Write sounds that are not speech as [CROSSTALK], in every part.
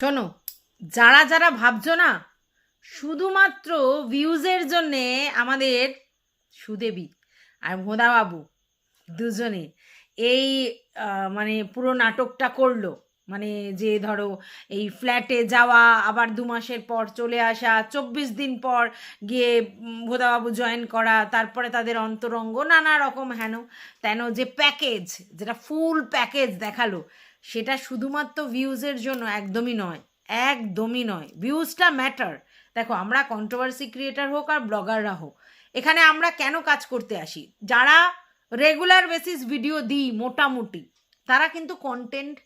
শোনো, যারা যারা ভাবছ না, শুধুমাত্র ভিউজের জন্যে আমাদের সুদেবী আর ভোদাবাবু দুজনে এই মানে পুরো নাটকটা করল। মানে যে ধরো এই ফ্ল্যাটে যাওয়া, আবার দু মাসের পর চলে আসা, চব্বিশ দিন পর গিয়ে ভোদাবাবু জয়েন করা, তারপরে তাদের অন্তরঙ্গ নানা রকম হেন, তেন যে প্যাকেজ যেটা ফুল প্যাকেজ দেখাল সেটা শুধুমাত্র ভিউজের জন্য একদমই নয় একদমই নয়। ভিউজটা ম্যাটার দেখো, আমরা কন্ট্রোভার্সি ক্রিয়েটার হোক আর ব্লগাররা হোক, এখানে আমরা কেন কাজ করতে আসি? যারা রেগুলার বেসিস ভিডিও দিই মোটামুটি, তারা কিন্তু কন্টেন্ট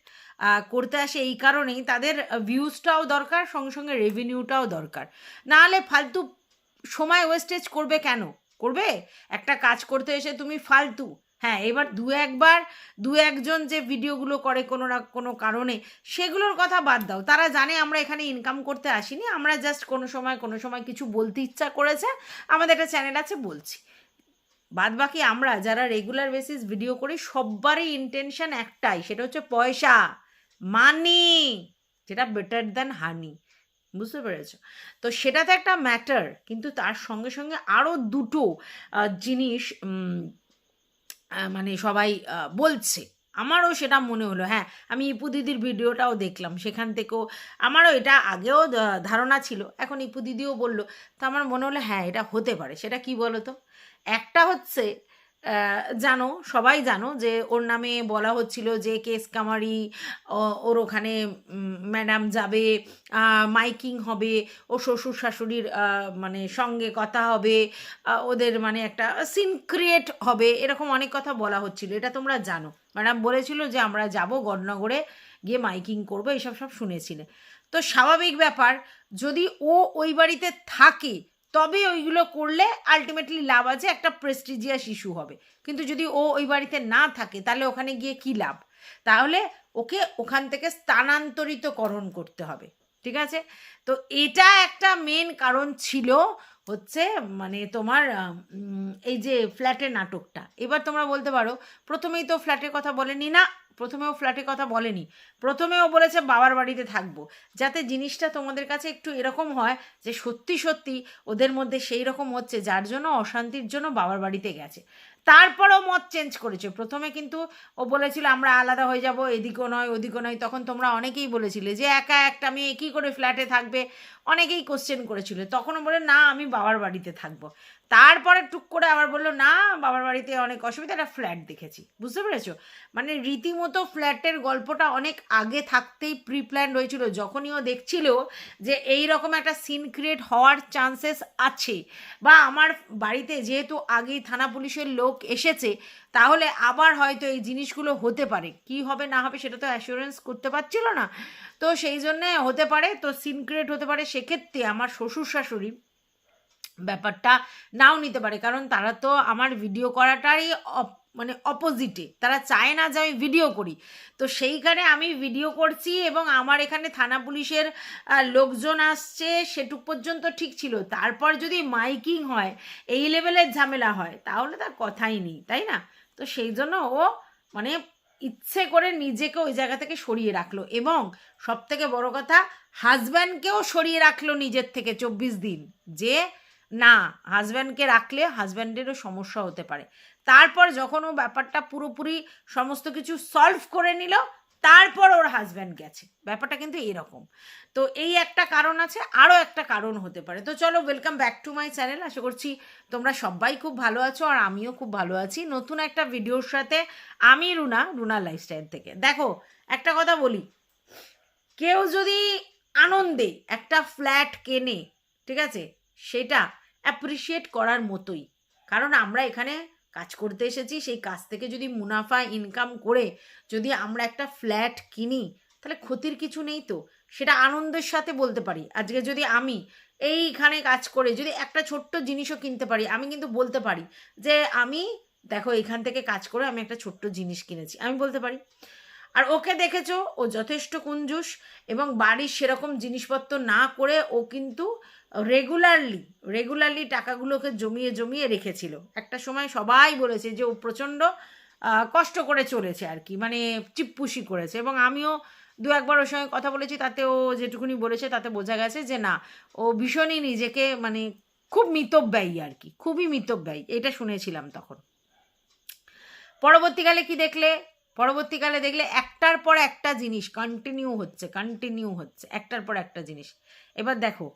করতে আসে এই কারণেই তাদের ভিউজটাও দরকার, সঙ্গে সঙ্গে রেভিনিউটাও দরকার। নাহলে ফালতু সময় ওয়েস্টেজ করবে কেন? করবে? একটা কাজ করতে এসে তুমি ফালতু হ্যাঁ এবার দু একবার, দু একজন যে ভিডিওগুলো করে কোনো না কোনো কারণে, সেগুলোর কথা বাদ দাও। তারা জানে আমরা এখানে ইনকাম করতে আসিনি, আমরা জাস্ট কোনো সময় কোনো সময় কিছু বলতে ইচ্ছা করেছে, আমাদের একটা চ্যানেল আছে, বলছি। বাদ বাকি আমরা যারা রেগুলার বেসিস ভিডিও করি সবারই ইন্টেনশন একটাই, সেটা হচ্ছে পয়সা মানি যেটা বেটার দ্যান হানি বুঝতে পেরেছ? তো সেটা তো একটা ম্যাটার কিন্তু তার সঙ্গে সঙ্গে আরও দুটো জিনিস মানে সবাই বলছে। আমারও সেটা মনে হলো। হ্যাঁ আমি ইপু দিদির ভিডিওটাও দেখলাম। সেখান থেকেও আমারও এটা আগেও ধারণা ছিল। এখন ইপু দিদিও বলল। তো আমার মনে হলো হ্যাঁ এটা হতে পারে। সেটা কি বলো তো একটা হচ্ছে জানো, সবাই জানো যে ওর নামে বলা হচ্ছিল যে কেস কামারি ওর ওখানে ম্যাডাম যাবে মাইকিং হবে, ও শ্বশুর শাশুড়ির মানে সঙ্গে কথা হবে ওদের মানে একটা সিন ক্রিয়েট হবে, এরকম অনেক কথা বলা হচ্ছিল, এটা তোমরা জানো। ম্যাডাম বলেছিল যে আমরা যাব গডনগরে গিয়ে মাইকিং করব এইসব সব শুনেছিলে। তো স্বাভাবিক ব্যাপার, যদি ও ওই বাড়িতে থাকে তবে ওইগুলো করলে আলটিমেটলি লাভ আছে একটা প্রেস্টিজিয়াস ইস্যু হবে। কিন্তু যদি ও ওই বাড়িতে না থাকে, তাহলে ওখানে গিয়ে কি লাভ? তাহলে ওকে ওখান থেকে স্থানান্তরিতকরণ করতে হবে, ঠিক আছে? তো এটা একটা মেন কারণ ছিল হচ্ছে মানে তোমার এই যে ফ্ল্যাটের নাটকটা। এবার তোমরা বলতে পারো, প্রথমেই তো ফ্ল্যাটের কথা বলেনি না প্রথমেও ফ্ল্যাটের কথা বলেনি। প্রথমেও বলেছে, বাবার বাড়িতে থাকব। যাতে জিনিসটা তোমাদের কাছে একটু এরকম হয় যে, সত্যি সত্যি ওদের মধ্যে সেই রকম হচ্ছে, যার জন্য অশান্তির জন্য বাবার বাড়িতে গেছে। তারপরও মত চেঞ্জ করেছে। প্রথমে কিন্তু ও বলেছিল, আমরা আলাদা হয়ে যাব, এদিকও নয়, ওদিকও নয়। তখন তোমরা অনেকেই বলেছিলে যে, একা একটা মেয়ে কী করে ফ্ল্যাটে থাকবে? অনেকেই কোশ্চেন করেছিল। তখনও বলে না, আমি বাবার বাড়িতে থাকব। তারপরে টুক করে আবার বলল, না, বাবার বাড়িতে অনেক অসুবিধা, একটা ফ্ল্যাট দেখেছি। বুঝতে পেরেছ? মানে রীতিমতো ফ্ল্যাটের গল্পটা অনেক আগে থাকতেই প্রি প্ল্যান হয়েছিল। যখনই ও দেখছিল যে এই রকম একটা সিন ক্রিয়েট হওয়ার চান্সেস আছে, বা আমার বাড়িতে যেহেতু আগেই থানা পুলিশের লোক এসেছে, তাহলে আবার হয়তো এই জিনিসগুলো হতে পারে। কি হবে, না হবে, সেটা তো অ্যাসুরেন্স করতে পারছিল না। তো সেই জন্যে হতে পারে, তো সিন ক্রিয়েট হতে পারে। সেক্ষেত্রে আমার শ্বশুর শাশুড়ি ব্যাপারটা নাও নিতে পারে। কারণ তারা তো আমার ভিডিও করাটারই মানে অপোজিটে তারা চায় না যে আমি ভিডিও করি। তো সেইখানে আমি ভিডিও করছি এবং আমার এখানে থানা পুলিশের লোকজন আসছে, সেটুক পর্যন্ত ঠিক ছিল। তারপর যদি মাইকিং হয়, এই লেভেলের ঝামেলা হয়, তাহলে তার কথাই নেই, তাই না? তো সেই জন্য ও মানে ইচ্ছে করে নিজেকে ওই জায়গা থেকে সরিয়ে রাখল এবং সব থেকে বড় কথা হাজব্যান্ডকেও সরিয়ে রাখল নিজের থেকে চব্বিশ দিন। যে না হাজব্যান্ডকে রাখলে হাজব্যান্ডেরও সমস্যা হতে পারে। তারপর যখন ও ব্যাপারটা পুরোপুরি সমস্ত কিছু সলভ করে নিল তারপর ওর হাজব্যান্ড গেছে। ব্যাপারটা কিন্তু এরকম। তো এই একটা কারণ আছে, আরও একটা কারণ হতে পারে। তো চলো welcome back to my channel আশা করছি তোমরা সবাই খুব ভালো আছো আর আমিও খুব ভালো আছি। নতুন একটা ভিডিওর সাথে আমি রুনা রুনা লাইফস্টাইল থেকে। দেখো, একটা কথা বলি। কেউ যদি আনন্দে একটা ফ্ল্যাট কেনে, ঠিক আছে, সেটা অ্যাপ্রিসিয়েট করার মতোই। কারণ আমরা এখানে কাজ করতে এসেছি, সেই কাজ থেকে যদি মুনাফা ইনকাম করে যদি আমরা একটা ফ্ল্যাট কিনি, তাহলে ক্ষতির কিছু নেই তো? সেটা আনন্দের সাথে বলতে পারি। আজকে যদি আমি এইখানে কাজ করে যদি একটা ছোট্ট জিনিসও কিনতে পারি, আমি কিন্তু বলতে পারি যে আমি, দেখো এখান থেকে কাজ করে আমি একটা ছোট্ট জিনিস কিনেছি। আমি বলতে পারি। আর ওকে দেখেছ? ও যথেষ্ট কুঞ্জুস এবং বাড়ির সেরকম জিনিসপত্র না করে ও কিন্তু রেগুলারলি রেগুলারলি টাকাগুলোকে জমিয়ে জমিয়ে রেখেছিল। একটা সময় সবাই বলেছে যে ও প্রচণ্ড কষ্ট করে চলেছে আর কি মানে চিপ্পুসি করেছে এবং আমিও দু একবার ওর সঙ্গে কথা বলেছি, তাতে ও যেটুকুনি বলেছে তাতে বোঝা গেছে যে না, ও ভীষণই নিজেকে মানে খুব মিতব্যয়ী আর কি, খুবই মিতব্যয়ী, এটা শুনেছিলাম তখন। পরবর্তীকালে কি দেখলে? পরবর্তীকালে দেখলে একটার পর একটা জিনিস কন্টিনিউ হচ্ছে কন্টিনিউ হচ্ছে, একটার পর একটা জিনিস। এবার দেখো,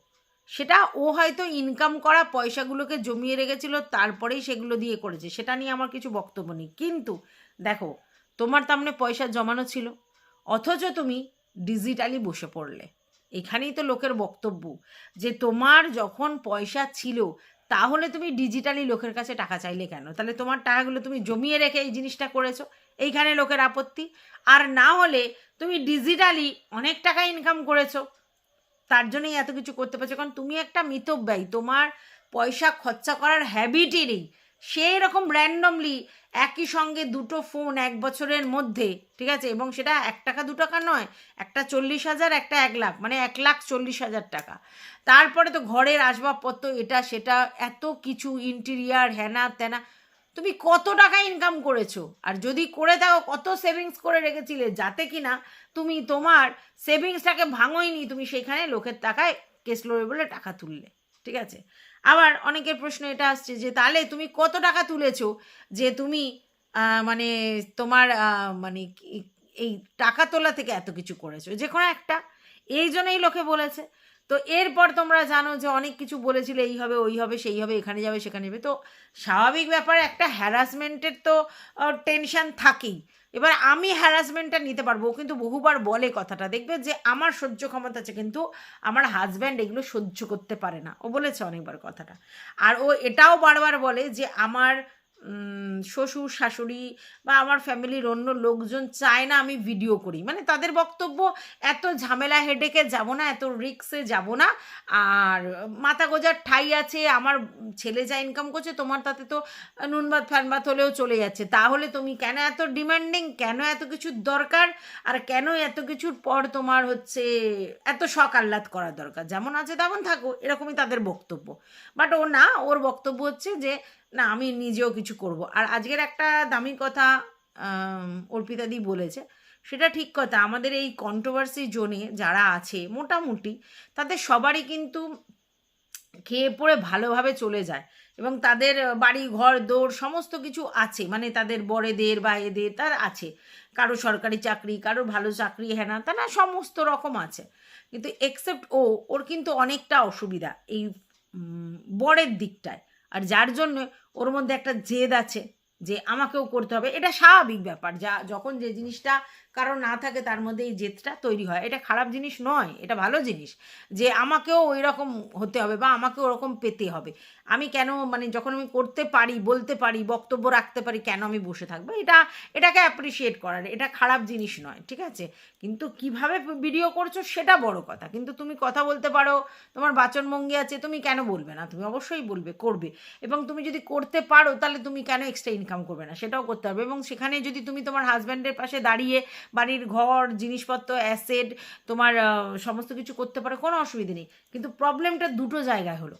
সেটা ও হয়তো ইনকাম করা পয়সাগুলোকে জমিয়ে রেখেছিল, তারপরেই সেগুলো দিয়ে করেছে। সেটা নিয়ে আমার কিছু বক্তব্য নেই। কিন্তু দেখো, তোমার তামনে পয়সা জমানো ছিল, অথচ তুমি ডিজিটালি বসে পড়লে। এখানেই তো লোকের বক্তব্য যে তোমার যখন পয়সা ছিল, তাহলে তুমি ডিজিটালি লোকের কাছে টাকা চাইলে কেন? তাহলে তোমার টাকাগুলো তুমি জমিয়ে রেখে এই জিনিসটা করেছ। এইখানে লোকের আপত্তি। আর না হলে তুমি ডিজিটালি অনেক টাকা ইনকাম করেছ। তার জন্যই এত কিছু করতে পারছ। কারণ তুমি একটা মিতব্যয়ী। তোমার পয়সা খরচা করার হ্যাবিটই নেই। সেই রকম র্যান্ডমলি একই সঙ্গে দুটো ফোন এক বছরের মধ্যে, ঠিক আছে? এবং সেটা এক টাকা দু টাকা নয়, একটা চল্লিশ হাজার, একটা এক লাখ মানে এক লাখ চল্লিশ হাজার টাকা। তারপরে তো ঘরের আসবাবপত্র, এটা সেটা, এত কিছু ইন্টেরিয়ার হ্যানা ত্যানা তুমি কত টাকা ইনকাম করেছ? আর যদি করে থাকো কত সেভিংস করে রেখেছিলে, যাতে কিনা তুমি তোমার সেভিংসটাকে ভাঙোইনি, তুমি সেখানে লোকের টাকায় কেস লড়ে বলে টাকা তুললে। ঠিক আছে? আবার অনেকের প্রশ্ন এটা আসছে যে, তাহলে তুমি কত টাকা তুলেছো যে তুমি মানে তোমার মানে এই টাকা তোলা থেকে এত কিছু করেছ? যে কোনো একটা। এই জন্যই লোকে বলেছে। তো এরপর তোমরা জানো যে অনেক কিছু বলেছিল, এই হবে, ওই হবে, সেই হবে, এখানে যাবে, সেখানে যাবে। তো স্বাভাবিক ব্যাপার, একটা হ্যারাসমেন্টের তো টেনশন থাকেই। এবার আমি হ্যারাসমেন্টটা নিতে পারব কিন্তু বহুবার বলে কথাটা। দেখবে যে আমার সহ্য ক্ষমতা আছে, কিন্তু আমার হাজব্যান্ড এগুলো সহ্য করতে পারে না। ও বলেছে অনেকবার কথাটা। আর ও এটাও বারবার বলে যে আমার শ্বশুর, শাশুড়ি বা আমার ফ্যামিলির অন্য লোকজন চায় না আমি ভিডিও করি। মানে তাদের বক্তব্য, এত ঝামেলা হেডেকে যাব না, এত রিক্সে যাব না। আর মাথা গোজার ঠাই আছে, আমার ছেলে যা ইনকাম করছে, তোমার তাতে তো নুন ভাত, ফ্যান ভাত হলেও চলে যাচ্ছে। তাহলে তুমি কেন এত ডিমান্ডিং কেন এত কিছুর দরকার? আর কেন এত কিছুর পর তোমার হচ্ছে এত শখ আহ্লাদ করার দরকার? যেমন আছে তেমন থাকো এরকমই তাদের বক্তব্য। বাট ও না, ওর বক্তব্য হচ্ছে যে না, আমি নিজেও কিছু করব। আর আজকের একটা দামি কথা অর্পিতাদি বলেছে, সেটা ঠিক কথা, আমাদের এই কন্ট্রোভার্সি জোনে যারা আছে, মোটামুটি তাদের সবারই কিন্তু খেয়ে পড়ে ভালোভাবে চলে যায়। এবং তাদের বাড়ি, ঘর দৌড় সমস্ত কিছু আছে মানে তাদের বড়েদের বা এদের তার আছে। কারও সরকারি চাকরি, কারও ভালো চাকরি হ্যাঁ না, তা না, সমস্ত রকম আছে। কিন্তু এক্সেপ্ট ও, ওর কিন্তু অনেকটা অসুবিধা এই বরের দিকটায়। আর যার জন্য ওর মধ্যে একটা জেদ আছে যে আমাকেও করতে হবে। এটা স্বাভাবিক ব্যাপার। যা, যখন যে জিনিসটা কারও না থাকে তার মধ্যে এই জেদটা তৈরি হয়। এটা খারাপ জিনিস নয়, এটা ভালো জিনিস যে আমাকেও ওই রকম হতে হবে বা আমাকে ওরকম পেতে হবে। আমি কেন মানে যখন আমি করতে পারি, বলতে পারি, বক্তব্য রাখতে পারি, কেন আমি বসে থাকব? এটা, এটাকে অ্যাপ্রিসিয়েট করার, এটা খারাপ জিনিস নয়, ঠিক আছে? কিন্তু কীভাবে ভিডিও করছ সেটা বড় কথা। কিন্তু তুমি কথা বলতে পারো, তোমার বাচনভঙ্গি আছে, তুমি কেন বলবে না? তুমি অবশ্যই বলবে, করবে। এবং তুমি যদি করতে পারো, তাহলে তুমি কেন এক্সট্রা ইনকাম করবে না? সেটাও করতে হবে। এবং সেখানে যদি তুমি তোমার হাজব্যান্ডের পাশে দাঁড়িয়ে বাড়ির ঘর, জিনিসপত্র অ্যাসেড তোমার সমস্ত কিছু করতে পারো, কোনো অসুবিধে নেই। কিন্তু প্রবলেমটা দুটো জায়গায় হলো।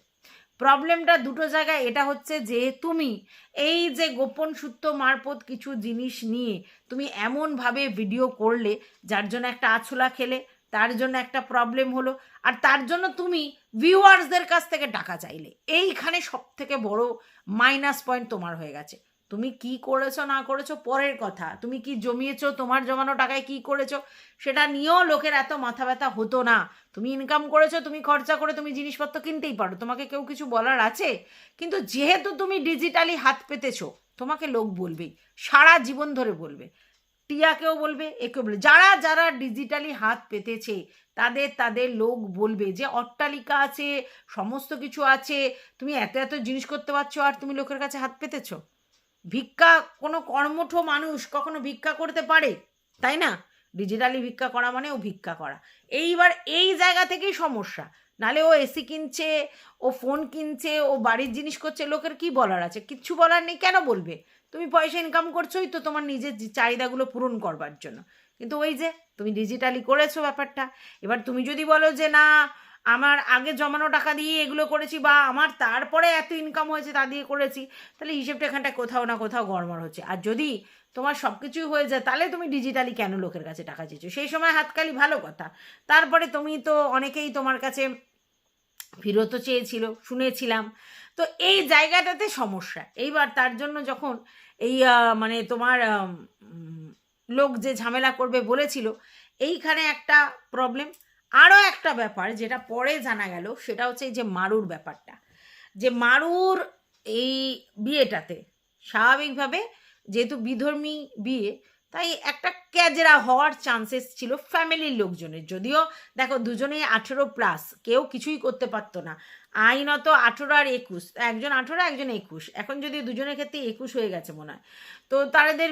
প্রবলেমটা দুটো জায়গায় এটা হচ্ছে যে তুমি এই যে গোপন সূত্র মারফত কিছু জিনিস নিয়ে তুমি এমনভাবে ভিডিও করলে, যার জন্য একটা আছলা খেলে, তার জন্য একটা প্রবলেম হলো, আর তার জন্য তুমি ভিউয়ার্সদের কাছ থেকে টাকা চাইলে। এইখানে সব থেকে বড় মাইনাস পয়েন্ট তোমার হয়ে গেছে। তুমি কি করেছ, না করেছ, পরের কথা। তুমি কি জমিয়েছো, তোমার জমানো টাকায় কি করেছ, সেটা নিয়েও লোকের এত মাথা ব্যথা হতো না। তুমি ইনকাম করেছ, তুমি খরচা করে তুমি জিনিসপত্র কিনতেই পারো। তোমাকে কেউ কিছু বলার আছে? কিন্তু যেহেতু তুমি ডিজিটালি হাত পেতেছো, তোমাকে লোক বলবেই সারা জীবন ধরে বলবে। টিয়াকেও বলবে, একেও বলবে। যারা যারা ডিজিটালি হাত পেতেছে, তাদের তাদের লোক বলবে যে, অট্টালিকা আছে, সমস্ত কিছু আছে, তুমি এত এত জিনিস করতে পারছ আর তুমি লোকের কাছে হাত পেতেছো? ভিক্ষা, কোনো কর্মঠ মানুষ কখনো ভিক্ষা করতে পারে? তাই না? ডিজিটালি ভিক্ষা করা মানে ও ভিক্ষা করা। এইবার এই জায়গা থেকেই সমস্যা। নালে ও এসি কিনছে, ও ফোন কিনছে, ও বাড়ির জিনিস করছে, লোকের কি বলার আছে? কিচ্ছু বলার নেই, কেন বলবে? তুমি পয়সা ইনকাম করছোই তো তোমার নিজের চাহিদাগুলো পূরণ করবার জন্য। কিন্তু ওই যে তুমি ডিজিটালি করেছ ব্যাপারটা। এবার তুমি যদি বলো যে না আমার আগে জমানো টাকা দিয়ে এগুলো করেছি বা আমার তারপরে এত ইনকাম হয়েছে তা দিয়ে করেছি, তাহলে হিসেবটা এখানটায় কোথাও না কোথাও গড়মড় হচ্ছে। আর যদি তোমার সব কিছুই হয়ে যায়, তাহলে তুমি ডিজিটালি কেন লোকের কাছে টাকা চেয়েছো? সেই সময় হাতকালি ভালো কথা। তারপরে তুমি তো অনেকেই তোমার কাছে ফিরতও চেয়েছিল, শুনেছিলাম। তো এই জায়গাটাতে সমস্যা। এইবার তার জন্য যখন এই মানে তোমার লোক যে ঝামেলা করবে বলেছিল, এইখানে একটা প্রবলেম আরও একটা ব্যাপার যেটা পরে জানা গেল, সেটা হচ্ছে এই যে মারুর ব্যাপারটা। যে মারুর এই বিয়েটাতে স্বাভাবিকভাবে যেহেতু বিধর্মী বিয়ে তাই একটা ক্যাজেরা হওয়ার চান্সেস ছিল ফ্যামিলির লোকজনের। যদিও দেখো দুজনেই আঠেরো প্লাস কেউ কিছুই করতে পারতো না। আইনত আঠেরো আর একুশ, একজন আঠেরো, একজন একুশ। এখন যদি দুজনের ক্ষেত্রে একুশ হয়ে গেছে মনে হয়, তো তাদের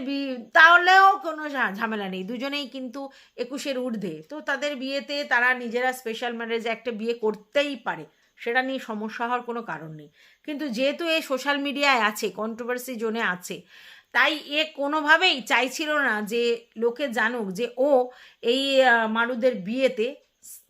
তাহলেও কোনো ঝামেলা নেই। দুজনেই কিন্তু একুশের ঊর্ধ্বে। তো তাদের বিয়েতে তারা নিজেরা স্পেশাল ম্যারেজ একটা বিয়ে করতেই পারে। সেটা নিয়ে সমস্যা হওয়ার কোনো কারণ নেই। কিন্তু যেহেতু এ সোশ্যাল মিডিয়ায় আছে কন্ট্রোভার্সি জোনে আছে তাই এ কোনোভাবেই চাইছিল না যে লোকে জানুক যে ও এই মারুদের বিয়েতে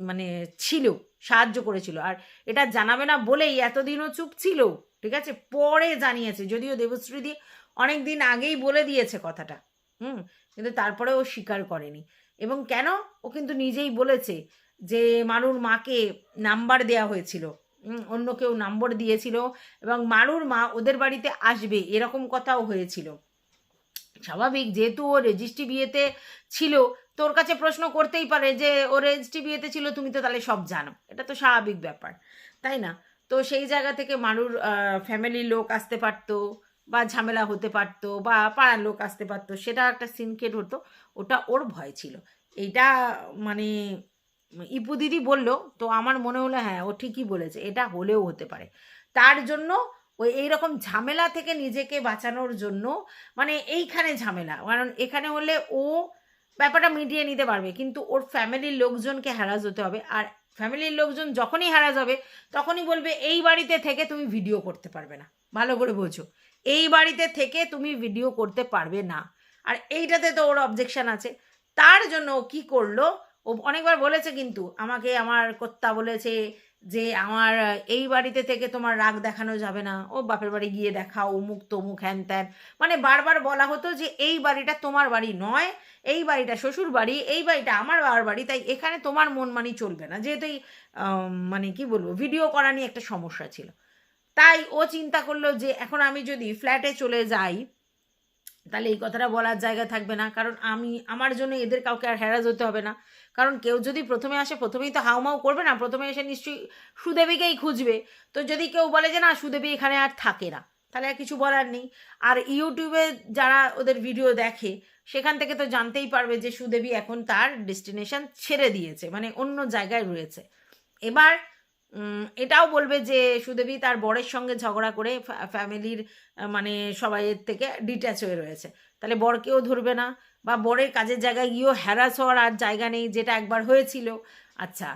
মানে ছিল, সাহায্য করেছিল। আর এটা জানাবে না বলেই এতদিনও চুপ ছিল, ঠিক আছে? পরে জানিয়েছে, যদিও দেবশ্রীদি অনেক দিন আগেই বলে দিয়েছে কথাটা, হুম? কিন্তু তারপরে ও স্বীকার করেনি। এবং কেন? ও কিন্তু নিজেই বলেছে যে মারুর মাকে নাম্বার দেয়া হয়েছিল অন্য কেউ নম্বর দিয়েছিল এবং মারুর মা ওদের বাড়িতে আসবে, এরকম কথাও হয়েছিল। স্বাভাবিক, যেহেতু ও রেজিস্ট্রি বিয়েতে ছিল তোর কাছে প্রশ্ন করতেই পারে যে, ও রেজিস্ট্রি বিয়েতে ছিল, তুমি তো তাহলে সব জানো। এটা তো স্বাভাবিক ব্যাপার, তাই না? তো সেই জায়গা থেকে মারুর ফ্যামিলির লোক আসতে পারতো, বা ঝামেলা হতে পারতো, বা পাড়ার লোক আসতে পারতো, সেটা একটা সিনকেট হতো, ওটা ওর ভয় ছিল। এইটা মানে ইপু দিদি বলল, তো আমার মনে হলো হ্যাঁ ও ঠিকই বলেছে, এটা হলেও হতে পারে। তার জন্য ওই এইরকম ঝামেলা থেকে নিজেকে বাঁচানোর জন্য মানে এইখানে ঝামেলা। কারণ এখানে হলে ও ব্যাপারটা মিটিয়ে নিতে পারবে, কিন্তু ওর ফ্যামিলির লোকজনকে হ্যারাস হতে হবে। আর ফ্যামিলির লোকজন যখনই হ্যারাস হবে, তখনই বলবে, এই বাড়িতে থেকে তুমি ভিডিও করতে পারবে না। ভালো করে বোঝো। এই বাড়িতে থেকে তুমি ভিডিও করতে পারবে না। আর এইটাতে তো ওর অবজেকশন আছে। তার জন্য ও কি করল? ও অনেকবার বলেছে কিন্তু, আমাকে আমার কর্তা বলেছে যে আমার এই বাড়িতে থেকে তোমার রাগ দেখানো যাবে না। ও বাপের বাড়ি গিয়ে দেখাও, অমুক তমুক হ্যান ত্যান। মানে বারবার বলা হতো যে এই বাড়িটা তোমার বাড়ি নয়, এই বাড়িটা শ্বশুর বাড়ি, এই বাড়িটা আমার বাবার বাড়ি, তাই এখানে তোমার মন মানি চলবে না। যেহেতু এই মানে কি বলব ভিডিও করা নিয়ে একটা সমস্যা ছিল। তাই ও চিন্তা করল যে এখন আমি যদি ফ্ল্যাটে চলে যাই তাহলে এই কথাটা বলার জায়গা থাকবে না। কারণ আমি, আমার জন্য এদের কাউকে আর হ্যারাস হতে হবে না। কারণ কেউ যদি প্রথমে আসে, প্রথমেই তো হাউমাউ করবে না, প্রথমে এসে নিশ্চয়ই সুদেবীকেই খুঁজবে। তো যদি কেউ বলে যে, না, সুদেবী এখানে আর থাকে না, তাহলে আর কিছু বলার নেই। আর ইউটিউবে যারা ওদের ভিডিও দেখে, সেখান থেকে তো জানতেই পারবে যে সুদেবী এখন তার ডেস্টিনেশন ছেড়ে দিয়েছে মানে অন্য জায়গায় রয়েছে। এবার এটাও বলবে যে সুদেবী তার বরের সঙ্গে ঝগড়া করে ফ্যামিলির মানে সবাইয়ের থেকে ডিট্যাচ হয়ে রয়েছে। তাহলে বরকেও ধরবে না বা বরের কাজের জায়গায় গিয়েও হ্যারাস হওয়ার আর জায়গা নেই, যেটা একবার হয়েছিল। আচ্ছা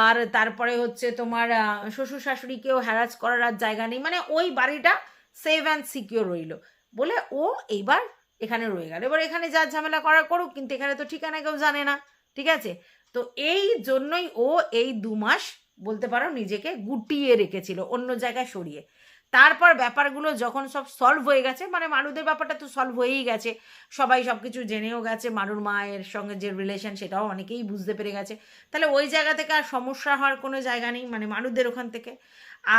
আর তারপরে হচ্ছে তোমার শ্বশুর শাশুড়িকেও হ্যারাস করার আর জায়গা নেই। মানে ওই বাড়িটা সেভ অ্যান্ড সিকিওর রইল। বলে ও এইবার এখানে রয়ে গেল। এবার এখানে যা ঝামেলা করার করুক, কিন্তু এখানে তো ঠিকানা কেউ জানে না। ঠিক আছে? তো এই জন্যই ও এই দু মাস বলতে পারো নিজেকে গুটিয়ে রেখেছিল, অন্য জায়গায় সরিয়ে। তারপর ব্যাপারগুলো যখন সব সলভ হয়ে গেছে মানে মারুদের ব্যাপারটা তো সলভ হয়েই গেছে। সবাই সব কিছু জেনেও গেছে, মারুর মায়ের সঙ্গে যে রিলেশন সেটাও অনেকেই বুঝতে পেরে গেছে। তাহলে ওই জায়গা থেকে আর সমস্যা হওয়ার কোনো জায়গা নেই মানে মারুদের ওখান থেকে।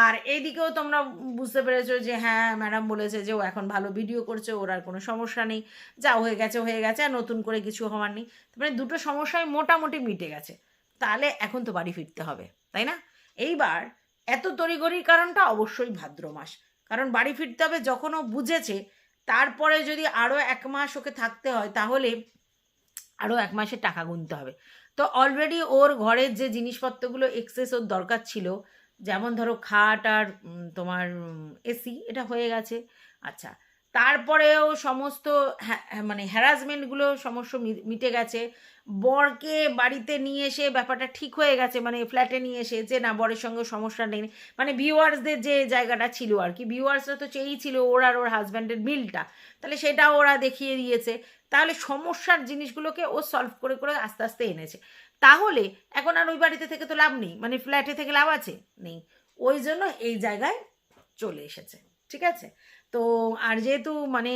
আর এইদিকেও তোমরা বুঝতে পেরেছ যে হ্যাঁ ম্যাডাম বলেছে যে ও এখন ভালো ভিডিও করছে, ওর আর কোনো সমস্যা নেই। যা হয়ে গেছে হয়ে গেছে, আর নতুন করে কিছু হওয়ার নেই। মানে দুটো সমস্যায় মোটামুটি মিটে গেছে। তাহলে এখন তো বাড়ি ফিরতে হবে, তাই না? এইবার এত তড়িঘড়ির কারণটা অবশ্যই ভাদ্র মাস। কারণ বাড়ি ফিরতে হবে যখন ও বুঝেছে, তারপরে যদি আরও এক মাস ওকে থাকতে হয়, তাহলে আরও এক মাসের টাকা গুনতে হবে। তো অলরেডি ওর ঘরের যে জিনিসপত্রগুলো এক্সেস ওর দরকার ছিল, যেমন ধরো খাট আর তোমার এসি এটা হয়ে গেছে। আচ্ছা তারপরেও সমস্ত মানে হ্যারাসমেন্টগুলো সমস্ত মিটে গেছে। বরকে বাড়িতে নিয়ে এসে ব্যাপারটা ঠিক হয়ে গেছে মানে ফ্ল্যাটে নিয়ে এসে যে না, বরের সঙ্গে সমস্যা নেই। মানে ভিউয়ার্সদের যে জায়গাটা ছিল আর কি ভিউয়ার্সরা তো চেয়েই ছিল ওর আর ওর হাজব্যান্ডের মিলটা। তাহলে সেটাও ওরা দেখিয়ে দিয়েছে। তাহলে সমস্যার জিনিসগুলোকে ও সলভ করে করে আস্তে আস্তে এনেছে। তাহলে এখন আর ওই বাড়িতে থেকে তো লাভ নেই মানে ফ্ল্যাটে থেকে লাভ আছে? নেই। ওই জন্য এই জায়গায় চলে এসেছে। ঠিক আছে? তো আর যেহেতু মানে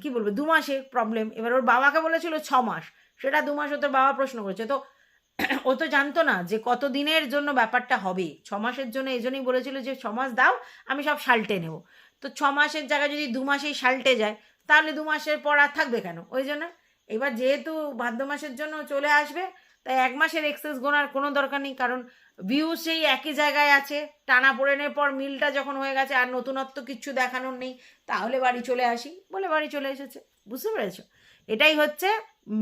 কি বলব, দু মাসের প্রবলেম এবার ওর বাবাকে বলেছিল ছ মাস। সেটা দু মাস ও তোর বাবা প্রশ্ন করেছে। তো [CLEARS THROAT] ও তো জানতো না যে কত দিনের জন্য ব্যাপারটা হবে। ছ মাসের জন্য এই জন্যই বলেছিল যে, ছ মাস দাও, আমি সব সাল্টে নেব। তো ছ মাসের জায়গায় যদি দু মাসেই সাল্টে যায়, তাহলে দু মাসের পর আর থাকবে কেন? ওই জন্য এবার যেহেতু ভাদ্র মাসের জন্য চলে আসবে, তাই এক মাসের এক্সেস গোনার কোনো দরকার নেই। কারণ ভিউ সেই একই জায়গায় আছে। টানা পড়েনের পর মিলটা যখন হয়ে গেছে, আর নতুনত্ব কিচ্ছু দেখানোর নেই, তাহলে বাড়ি চলে আসি বলে বাড়ি চলে এসেছে। বুঝতে পেরেছ? এটাই হচ্ছে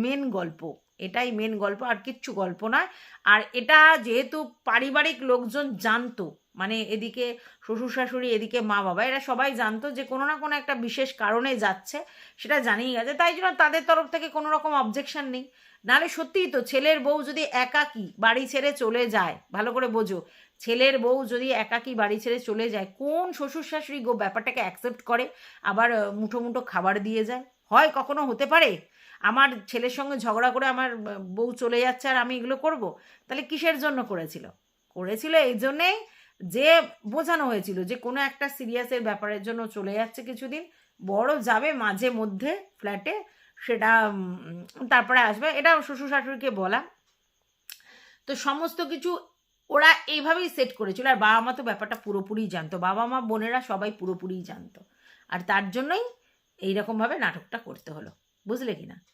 মেন গল্প। এটাই মেন গল্প, আর কিচ্ছু গল্প নয়। আর এটা যেহেতু পারিবারিক লোকজন জানতো মানে এদিকে শ্বশুর শাশুড়ি, এদিকে মা বাবা, এরা সবাই জানতো যে কোনো না কোনো একটা বিশেষ কারণে যাচ্ছে, সেটা জানিয়ে গেছে। তাই জন্য তাদের তরফ থেকে কোনো রকম অবজেকশন নেই। নাহলে সত্যিই তো ছেলের বউ যদি একাকী বাড়ি ছেড়ে চলে যায়, ভালো করে বোঝো, ছেলের বউ যদি একাকী বাড়ি ছেড়ে চলে যায়, কোন শ্বশুর শাশুড়ি গো ব্যাপারটাকে অ্যাকসেপ্ট করে? আবার মুঠো মুঠো খাবার দিয়ে যায়? হয় কখনো হতে পারে? আমার ছেলের সঙ্গে ঝগড়া করে আমার বউ চলে যাচ্ছে আর আমি এগুলো করব? তাহলে কিসের জন্য করেছিল? করেছিল এই জন্যেই যে বোঝানো হয়েছিল যে কোনো একটা সিরিয়াসের ব্যাপারের জন্য চলে যাচ্ছে কিছুদিন, বড় যাবে মাঝে মধ্যে ফ্ল্যাটে সেটা তারপরে আসবে। এটা শ্বশুর শাশুড়িকে বলা। তো সমস্ত কিছু ওরা এইভাবেই সেট করেছিল। আর বাবা মা তো ব্যাপারটা পুরোপুরি জানতো। বাবা মা, বোনেরা সবাই পুরোপুরি জানতো। আর তার জন্যই এইরকমভাবে নাটকটা করতে হলো। বুঝলে কি না?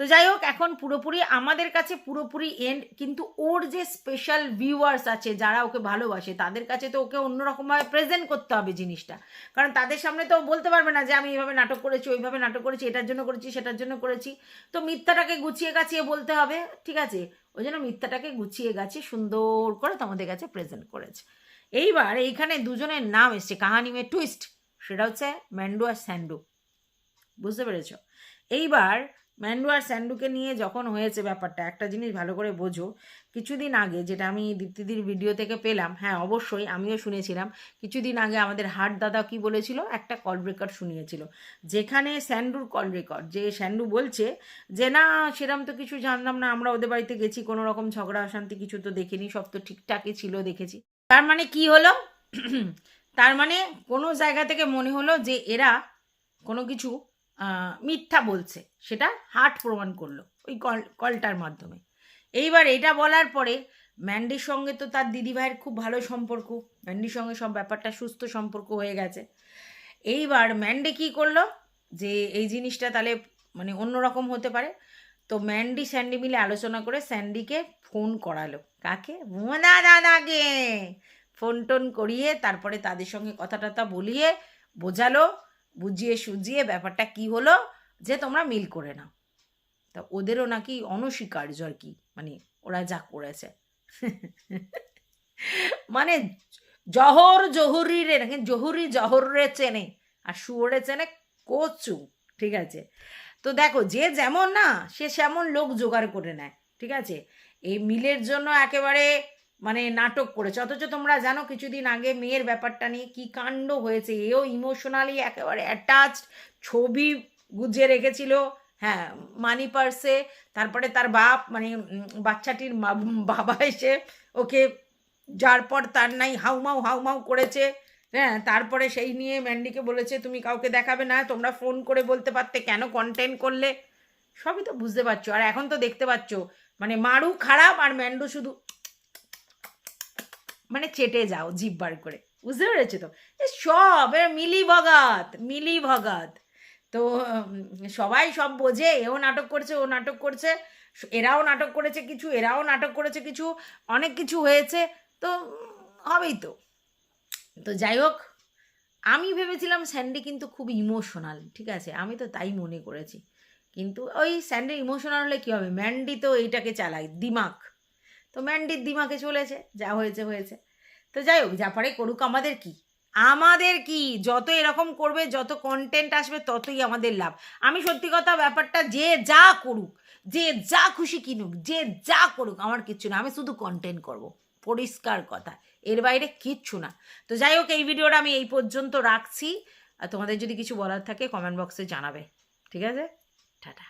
তো যাই হোক, এখন পুরোপুরি আমাদের কাছে পুরোপুরি এন্ড কিন্তু ওর যে স্পেশাল ভিউয়ার্স আছে, যারা ওকে ভালোবাসে, তাদের কাছে তো ওকে অন্যরকমভাবে প্রেজেন্ট করতে হবে জিনিসটা। কারণ তাদের সামনে তো বলতে পারবে না যে, আমি এইভাবে নাটক করেছি, ওইভাবে নাটক করেছি, এটার জন্য করেছি, সেটার জন্য করেছি। তো মিথ্যাটাকে গুছিয়ে গাছিয়ে বলতে হবে, ঠিক আছে? ওই জন্য মিথ্যাটাকে গুছিয়ে গাছিয়ে সুন্দর করে তোমাদের কাছে প্রেজেন্ট করেছে। এইবার এইখানে দুজনের নাম এসছে, কাহানি মে টুইস্ট সেটা হচ্ছে ম্যান্ডু আর স্যান্ডু। বুঝতে পেরেছ? এইবার ম্যান্ডু আর স্যান্ডুকে নিয়ে যখন হয়েছে ব্যাপারটা, একটা জিনিস ভালো করে বোঝো। কিছুদিন আগে যেটা আমি দীপ্তিদির ভিডিও থেকে পেলাম হ্যাঁ অবশ্যই আমিও শুনেছিলাম, কিছুদিন আগে আমাদের হাট দাদা কি বলেছিল? একটা কল রেকর্ড শুনিয়েছিল। যেখানে স্যান্ডুর কল রেকর্ড যে স্যান্ডু বলছে যে, না, সেরম তো কিছু জানলাম না, আমরা ওদের বাড়িতে গেছি, কোনো রকম ঝগড়া, অশান্তি কিছু তো দেখিনি, সব তো ঠিকঠাকই ছিল, দেখেছি। তার মানে কি হলো? [CLEARS THROAT] তার মানে কোনো জায়গা থেকে মনে হলো যে, এরা কোনো কিছু মিথ্যা বলছে। সেটা হাট প্রমাণ করল ওই কল, কলটার মাধ্যমে। এইবার এটা বলার পরে ম্যান্ডির সঙ্গে তো তার দিদিভাইয়ের খুব ভালো সম্পর্ক। ম্যান্ডির সঙ্গে সব ব্যাপারটা সুস্থ সম্পর্ক হয়ে গেছে। এইবার ম্যান্ডি কি করল? যে এই জিনিসটা তাহলে মানে অন্যরকম হতে পারে। তো ম্যান্ডি, স্যান্ডি মিলে আলোচনা করে স্যান্ডিকে ফোন করালো। কাকে? মোনা দাদাকে ফোন টোন করিয়ে তারপরে তাদের সঙ্গে কথা টথা বলিয়ে বোঝালো। বুঝিয়ে সুজিয়ে ব্যাপারটা কি হলো যে তোমরা মিল করে নাও। তা ওদেরও নাকি অনস্বীকার্য আর কি? মানে ওরা যা করেছে। মানে জহর জহুরি রে, নাকি জহুরি জহরে চেনে, আর শুয়োরে চেনে কচু, ঠিক আছে? তো দেখো, যে যেমন না, সে সেমন লোক জোগাড় করে নেয়, ঠিক আছে? এই মিলের জন্য একেবারে মানে নাটক করেছে। অথচ তোমরা জানো কিছুদিন আগে মেয়ের ব্যাপারটা নিয়ে কি কাণ্ড হয়েছে, এও ইমোশনালি একেবারে অ্যাটাচড ছবি গুজে রেখেছিল হ্যাঁ মানি পার্সে তারপরে তার বাপ মানে বাচ্চাটির বাবা এসে ওকে যার পর তার নাই হাউমাউ হাউমাউ করেছে হ্যাঁ তারপরে সেই নিয়ে ম্যান্ডিকে বলেছে, তুমি কাউকে দেখাবে না, তোমরা ফোন করে বলতে পারতে কেন কন্টেন্ট করলে? সবই তো বুঝতে পারছ। আর এখন তো দেখতে পাচ্ছ মানে মারু খারাপ আর ম্যান্ডু শুধু মানে চেটে যাও জিভ বার করে। বুঝতে পেরেছ তো? সব মিলি ভগাত মিলি ভগাত। তো সবাই সব বোঝে, এও নাটক করছে, ও নাটক করছে, এরাও নাটক করেছে কিছু, এরাও নাটক করেছে কিছু, অনেক কিছু হয়েছে, তো হবেই তো। তো যাই হোক, আমি ভেবেছিলাম স্যান্ডি কিন্তু খুব ইমোশনাল, ঠিক আছে? আমি তো তাই মনে করেছি। কিন্তু ওই স্যান্ডি ইমোশনাল হলে কী হবে? ম্যান্ডি তো এইটাকে চালায়, দিমাগ। তো ম্যান্ডির দিমাকে চলেছে, যা হয়েছে হয়েছে। তো যাই হোক যা পারে করুক আমাদের কি? আমাদের কি? যত এরকম করবে, যত কন্টেন্ট আসবে, ততই আমাদের লাভ। আমি সত্যি কথা, ব্যাপারটা যে যা করুক, যে যা খুশি কিনুক, যে যা করুক, আমার কিচ্ছু না। আমি শুধু কন্টেন্ট করব। পরিষ্কার কথা। এর বাইরে কিচ্ছু না। তো যাই হোক, এই ভিডিওটা আমি এই পর্যন্ত রাখছি। আর তোমাদের যদি কিছু বলার থাকে কমেন্ট বক্সে জানাবে। ঠিক আছে? টাটা।